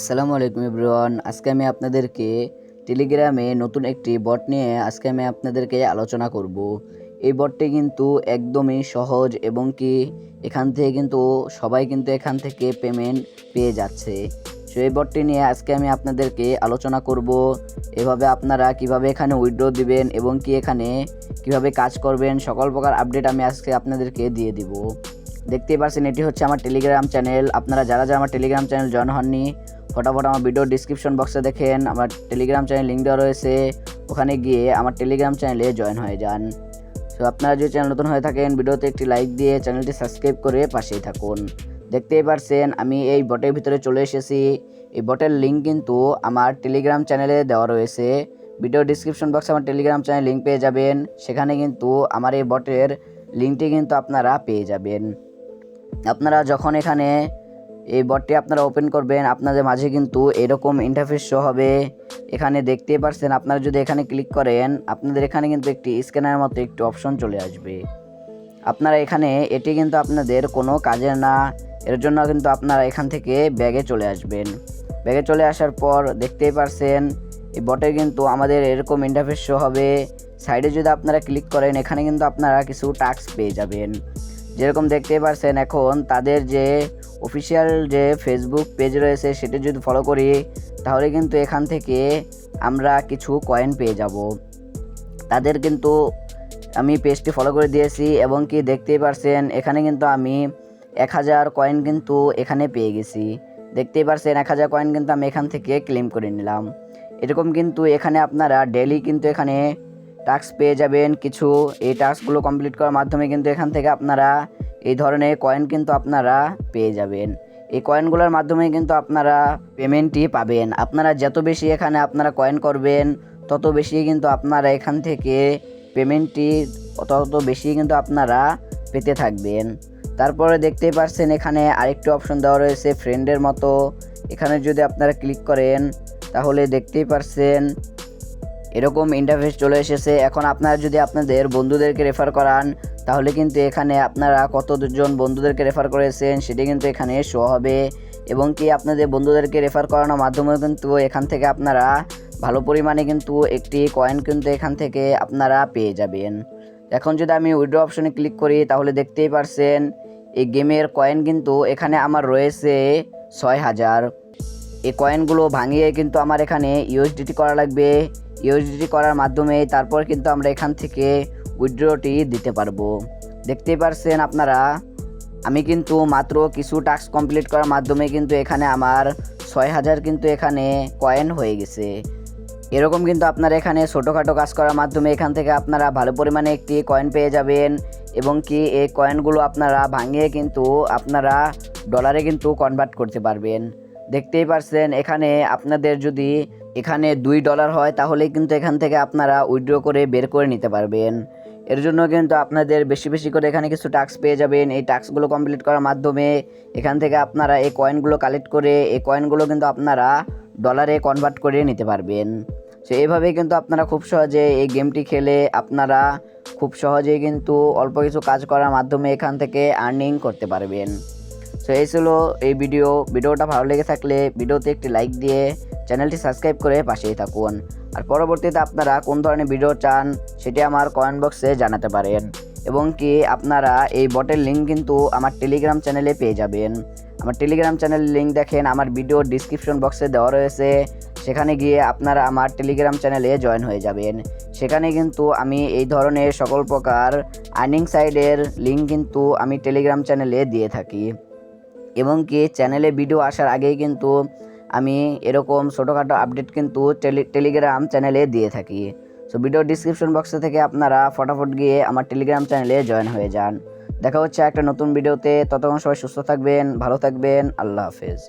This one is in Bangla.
আসসালামু আলাইকুম এভরিওয়ান। আজকে আমি আপনাদেরকে টেলিগ্রামে নতুন একটি বট নিয়ে আজকে আমি আপনাদেরকে আলোচনা করব। এই বটটি কিন্তু একদমই সহজ এবং কি এখান থেকে কিন্তু সবাই কিন্তু এখান থেকে পেমেন্ট পেয়ে যাচ্ছে। সো, এই বটটি নিয়ে আজকে আমি আপনাদেরকে আলোচনা করব। এভাবে আপনারা কীভাবে এখানে উইড্রো দিবেন এবং কি এখানে কীভাবে কাজ করবেন, সকল প্রকার আপডেট আমি আজকে আপনাদেরকে দিয়ে দিব। দেখতেই পাচ্ছেন এটি হচ্ছে আমার টেলিগ্রাম চ্যানেল। আপনারা যারা যারা আমার টেলিগ্রাম চ্যানেল জয়েন হননি ফটাফট আমার ভিডিও ডিসক্রিপশন বক্সে দেখেন, আমার টেলিগ্রাম চ্যানেল লিঙ্ক দেওয়া রয়েছে। ওখানে গিয়ে আমার টেলিগ্রাম চ্যানেলে জয়েন হয়ে যান। তো আপনারা যদি চ্যানেল নতুন হয়ে থাকেন ভিডিওতে একটি লাইক দিয়ে চ্যানেলটি সাবস্ক্রাইব করে পাশেই থাকুন। দেখতেই পারছেন, আমি এই বটের ভিতরে চলে এসেছি। এই বটের লিঙ্ক কিন্তু আমার টেলিগ্রাম চ্যানেলে দেওয়া রয়েছে। ভিডিও ডিসক্রিপশন বক্সে আমার টেলিগ্রাম চ্যানেল লিঙ্ক পেয়ে যাবেন। সেখানে কিন্তু আমার এই বটের লিঙ্কটি কিন্তু আপনারা পেয়ে যাবেন। আপনারা যখন এখানে এই বটটি আপনারা ওপেন করবেন। আপনাদের মাঝে কিন্তু এরকম ইন্টারফেস শো হবে। এখানে দেখতেই পারছেন, আপনারা যদি এখানে ক্লিক করেন, আপনাদের এখানে কিন্তু একটি স্ক্যানার মতো একটি অপশন চলে আসবে। আপনারা এখানে, এটি কিন্তু আপনাদের কোনো কাজের না। এর জন্য কিন্তু আপনারা এখান থেকে ব্যাগে চলে আসবেন। ব্যাগে চলে আসার পর দেখতেই পারছেন, এই বটে কিন্তু আমাদের এরকম ইন্টারফেস শো হবে। সাইডে যদি আপনারা ক্লিক করেন, এখানে কিন্তু আপনারা কিছু টাস্ক পেয়ে যাবেন। যেরকম দেখতেই পারছেন, এখন তাদের যে অফিসিয়াল যে ফেসবুক পেজ রয়েছে সেটি যদি ফলো করি, তাহলে কিন্তু এখান থেকে আমরা কিছু কয়েন পেয়ে যাব। তাদের কিন্তু আমি পেজটি ফলো করে দিয়েছি এবং কি দেখতেই পারছেন, এখানে কিন্তু আমি এক হাজার কয়েন কিন্তু এখানে পেয়ে গেছি। দেখতেই পারছেন, এক হাজার কয়েন কিন্তু আমি এখান থেকে ক্লেম করে নিলাম। এরকম কিন্তু এখানে আপনারা ডেলি কিন্তু এখানে টাস্ক পেয়ে যাবেন। কিছু এই টাস্কগুলো কমপ্লিট করার মাধ্যমে কিন্তু এখান থেকে আপনারা এই ধরনের কয়েন কিন্তু আপনারা পেয়ে যাবেন। এই কয়েনগুলোর মাধ্যমে কিন্তু আপনারা পেমেন্টটি পাবেন। আপনারা যত বেশি এখানে আপনারা কয়েন করবেন, তত বেশি কিন্তু আপনারা এখান থেকে পেমেন্টটি তত বেশি কিন্তু আপনারা পেতে থাকবেন। তারপরে দেখতেই পারছেন এখানে আরেকটি অপশন দেওয়া রয়েছে ফ্রেন্ডের মতো। এখানে যদি আপনারা ক্লিক করেন, তাহলে দেখতেই পারছেন এরকম ইন্টারফেস চলে এসেছে। এখন আপনারা যদি আপনাদের বন্ধুদেরকে রেফার করান তাহলে কিন্তু এখানে আপনারা কতজন বন্ধুদেরকে রেফার করেছেন সেটি কিন্তু এখানে শো হবে। এবং কি আপনাদের বন্ধুদেরকে রেফার করানোর মাধ্যমে কিন্তু এখান থেকে আপনারা ভালো পরিমাণে কিন্তু একটি কয়েন কিন্তু এখান থেকে আপনারা পেয়ে যাবেন। এখন যদি আমি উইড্রো অপশনে ক্লিক করি, তাহলে দেখতেই পারছেন এই গেমের কয়েন কিন্তু এখানে আমার রয়েছে ছয় হাজার। এই কয়েনগুলো ভাঙিয়ে কিন্তু আমার এখানে ইউএসডিটি করা লাগবে। ইউএসডিটি করার মাধ্যমে তারপর কিন্তু আমরা এখান থেকে উইথড্রটি দিতে পারব। দেখতেই পারছেন আপনারা, আমি কিন্তু মাত্র কিছু টাস্ক কমপ্লিট করার মাধ্যমে কিন্তু এখানে আমার ছয় হাজার কিন্তু এখানে কয়েন হয়ে গেছে। এরকম কিন্তু আপনারা এখানে ছোটোখাটো কাজ করার মাধ্যমে এখান থেকে আপনারা ভালো পরিমাণে একটি কয়েন পেয়ে যাবেন এবং কি এই কয়েনগুলো আপনারা ভাঙিয়ে কিন্তু আপনারা ডলারে কিন্তু কনভার্ট করতে পারবেন। দেখতেই পারছেন, এখানে আপনাদের যদি এখানে দুই ডলার হয়, তাহলে কিন্তু এখান থেকে আপনারা উইথড্র করে বের করে নিতে পারবেন। এর জন্য কিন্তু আপনাদের বেশি বেশি করে এখানে কিছু টাস্ক পেয়ে যাবেন। এই টাস্কগুলো কমপ্লিট করার মাধ্যমে এখান থেকে আপনারা এই কয়েনগুলো কালেক্ট করে, এই কয়েনগুলো কিন্তু আপনারা ডলারে কনভার্ট করে নিতে পারবেন। সো এইভাবেই কিন্তু আপনারা খুব সহজে এই গেমটি খেলে আপনারা খুব সহজেই কিন্তু অল্প কিছু কাজ করার মাধ্যমে এখান থেকে আর্নিং করতে পারবেন। সো এই ছিল এই ভিডিও ভিডিওটা ভালো লেগে থাকলে ভিডিওতে একটি লাইক দিয়ে চ্যানেলটি সাবস্ক্রাইব করে পাশেই থাকুন। আর পরবর্তীতে আপনারা কোন ধরনের ভিডিও চান, সেটি আমার কমেন্ট বক্সে জানাতে পারেন। এবং কি আপনারা এই বটের লিঙ্ক কিন্তু আমার টেলিগ্রাম চ্যানেলে পেয়ে যাবেন। আমার টেলিগ্রাম চ্যানেলের লিঙ্ক দেখেন, আমার ভিডিও ডিসক্রিপশন বক্সে দেওয়া রয়েছে। সেখানে গিয়ে আপনারা আমার টেলিগ্রাম চ্যানেলে জয়েন হয়ে যাবেন। সেখানে কিন্তু আমি এই ধরনের সকল প্রকার আর্নিং সাইডের লিঙ্ক কিন্তু আমি টেলিগ্রাম চ্যানেলে দিয়ে থাকি। এবং কি চ্যানেলে ভিডিও আসার আগেই কিন্তু আমি এরকম ছোটোখাটো আপডেট কিন্তু টেলি টেলিগ্রাম চ্যানেলে দিয়ে থাকি। সো ভিডিও ডিসক্রিপশন বক্সে থেকে আপনারা ফটাফট গিয়ে আমার টেলিগ্রাম চ্যানেলে জয়েন হয়ে যান। দেখা হচ্ছে একটা নতুন ভিডিওতে ততক্ষণ সবাই সুস্থ থাকবেন, ভালো থাকবেন। আল্লাহ হাফেজ।